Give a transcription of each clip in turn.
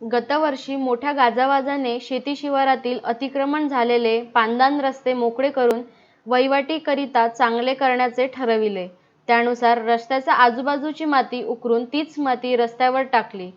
गतवर्षी मोठ्या गाजावाजाने शेती शिवारातील अतिक्रमण झालेले पांदान रस्ते मोकळे करून वहिवाटीकरिता चांगले करण्याचे ठरविले. त्यानुसार रस्त्याच्या आजूबाजूची माती उकरून तीच माती रस्त्यावर टाकली.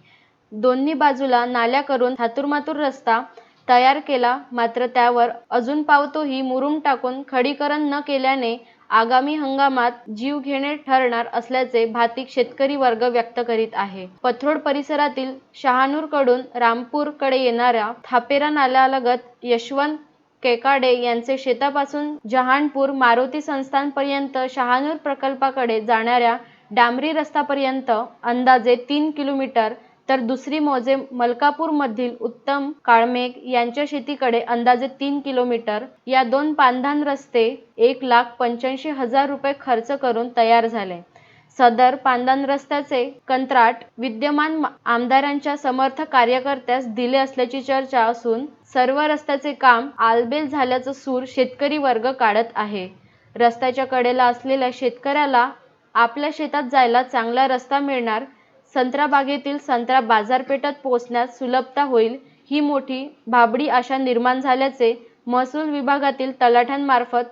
दोन्ही बाजूला नाल्या करून थातुरमातूर रस्ता तयार केला मात्र त्यावर अजून पावतोही मुरुम टाकून खडीकरण न केल्याने आगामी हंगामात जीवघेणे ठरणार असल्याचे भातिक शेतकरी वर्ग व्यक्त करीत आहे. पथरोड परिसरातील शहानूरकडून रामपूरकडे येणाऱ्या थापेरा नाल्यालगत यशवंत केकाडे यांचे शेतापासून जहानपूर मारुती संस्थानपर्यंत शहानूर प्रकल्पाकडे जाणाऱ्या डांबरी रस्तापर्यंत अंदाजे तीन किलोमीटर तर दुसरी मोजे मलकापूरमधील उत्तम काळमेघ यांच्या शेतीकडे अंदाजे तीन किलोमीटर या दोन पानधान रस्ते एक लाख पंच्याऐंशी हजार रुपये खर्च करून तयार झाले. सदर पांधान रस्त्याचे कंत्राट विद्यमान आमदारांच्या समर्थ कार्यकर्त्यास दिले असल्याची चर्चा असून सर्व रस्त्याचे काम आलबेल झाल्याचं सूर शेतकरी वर्ग काढत आहे. रस्त्याच्या कडेला असलेल्या शेतकऱ्याला आपल्या शेतात जायला चांगला रस्ता मिळणार, संत्रा बागेतील संत्रा बाजारपेठात पोहोचण्यास सुलभता होईल ही मोठी भाबडी आशा निर्माण झाल्याचे महसूल विभागातील तलाठ्यांमार्फत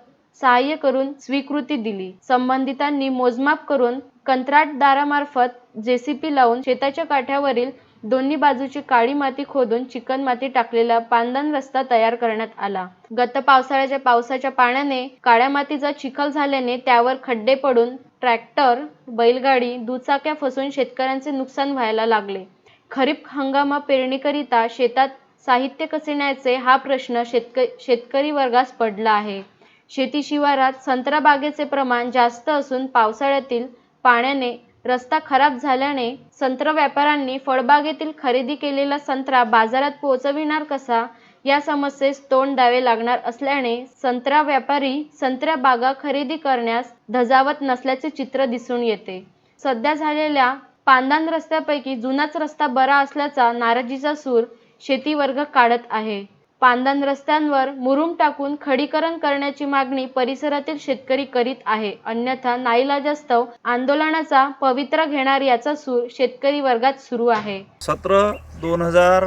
सहाय्य करून स्वीकृती दिली. संबंधितांनी मोजमाप करून कंत्राटदारामार्फत जेसीबी लावून शेताच्या काठावरील दोन्ही बाजूची काळी माती खोदून चिकणमाती टाकलेला पानदान रस्ता तयार करण्यात आला. गत पावसाळ्याच्या पावसाच्या पाण्याने काळ्या मातीचा चिखल झाल्याने त्यावर खड्डे पडून ट्रॅक्टर, बैलगाडी, दुचाक्या फसून शेतकऱ्यांचे नुकसान व्हायला लागले. खरीप हंगामा पेरणीकरिता शेतात साहित्य कसे न्यायचे हा प्रश्न शेतकरी वर्गास पडला आहे. शेती शिवारात संत्रा बागेचे प्रमाण जास्त असून पावसाळ्यातील पाण्याने रस्ता खराब झाल्याने संत्र व्यापाऱ्यांनी फळबागेतील खरेदी केलेला संत्रा बाजारात पोहोचविणार कसा या समस्येस तोंड द्यावे लागणार असल्याने संत्रा व्यापारी संत्रा बागा खरेदी करण्यास धजावत नसल्याचे चित्र दिसून येते. सध्या झालेल्या पांदान रस्त्यापैकी जुनाच रस्ता बरा असल्याचा नाराजीचा सूर शेती वर्ग काढत आहे. पांदन रस्त्यांवर मुरुम टाकून खडीकरण करण्याची मागणी परिसरातील शेतकरी करीत आहे. अन्यथा नाईलाजास्तव आंदोलनाचा पवित्रा घेणार याचा सूर शेतकरी वर्गात सुरू आहे. सत्र दोन हजार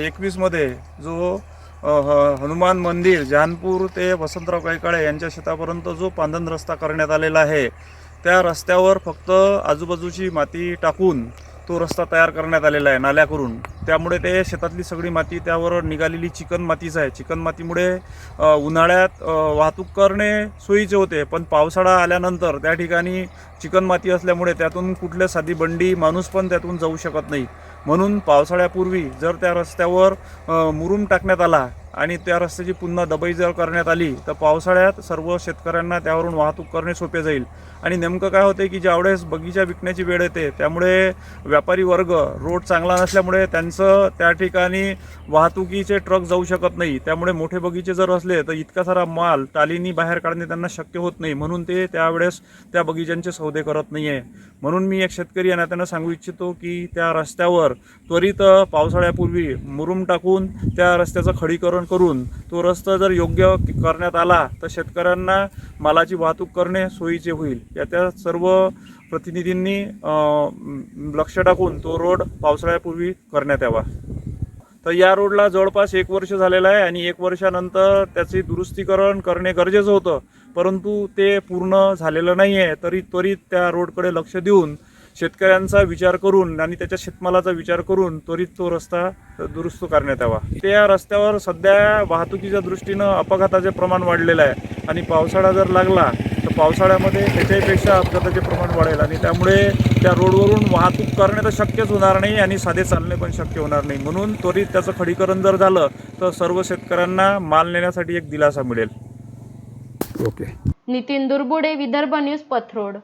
एकवीसमध्ये जो हनुमान मंदिर जहानपूर ते वसंतराव गायकाळे यांच्या शेतापर्यंत जो पांधन रस्ता करण्यात आलेला आहे त्या रस्त्यावर फक्त आजूबाजूची माती टाकून तो रस्ता तयार करण्यात आलेला आहे नाल्या करून त्यामुळे ते शेतातली सगळी माती त्यावर निघालेली चिकन मातीच आहे. चिकन मातीमुळे उन्हाळ्यात वाहतूक करणे सोयीचे होते पण पावसाळा आल्यानंतर त्या ठिकाणी चिकन माती असल्यामुळे त्यातून कुठल्या साधी बंडी माणूस पण त्यातून जाऊ शकत नाही. म्हणून पावसाळ्यापूर्वी जर त्या रस्त्यावर मुरूम मुरुम टाकण्यात आला आणि त्या रस्त्याची पुन्हा दबाई जर करण्यात आली तर पावसाळ्यात सर्व शेतकऱ्यांना त्यावरून वाहतूक करणे सोपे जाईल. आणि नेमकं काय होते की ज्यावेळेस बगीचा विकण्याची वेळ येते त्यामुळे व्यापारी वर्ग रोड चांगला नसल्यामुळे त्यांचं त्या ठिकाणी वाहतुकीचे ट्रक जाऊ शकत नाही. त्यामुळे मोठे बगीचे जर असले तर इतका सारा माल टालीनी बाहेर काढणे त्यांना शक्य होत नाही. म्हणून ते त्यावेळेस त्या बगीच्यांचे सौदे करत नाही आहे म्हणून मी एक शेतकरी या नात्यानं सांगू इच्छितो की त्या रस्त्यावर त्वरित पावसाळ्यापूर्वी मुरुम टाकून त्या रस्त्याचं खडीकरण करून तो रस्ता जर योग्य करण्यात आला तर शेतकऱ्यांना मालाची वाहतूक करणे सोयीचे होईल. याच्या सर्व प्रतिनिधींनी लक्ष टाकून तो रोड पावसाळ्यापूर्वी करण्यात यावा. तर या रोडला जवळपास एक वर्ष झालेलं आहे आणि एक वर्षानंतर त्याचे दुरुस्तीकरण करणे गरजेचं होतं. परंतु ते पूर्ण झालेलं नाही आहे तरी त्वरित त्या रोडकडे लक्ष देऊन शेतकऱ्यांचा विचार करून आणि त्याच्या शेतमालाचा विचार करून त्वरित तो रस्ता दुरुस्त करण्यात यावा. त्या रस्त्यावर सध्या वाहतुकीच्या दृष्टीनं अपघाताचे प्रमाण वाढलेलं आहे. आणि पावसाळा जर लागला तर पावसाळ्यामध्ये त्याच्यापेक्षा अपघाताचे प्रमाण वाढेल. आणि त्यामुळे त्या रोडवरून वाहतूक करणे तर शक्यच होणार नाही आणि साधे चालणे पण शक्य होणार नाही. म्हणून त्वरित त्याचं खडीकरण जर झालं तर सर्व शेतकऱ्यांना माल नेण्यासाठी एक दिलासा मिळेल. ओके. नितीन दुर्बुडे विदर्भ न्यूज पथरोड.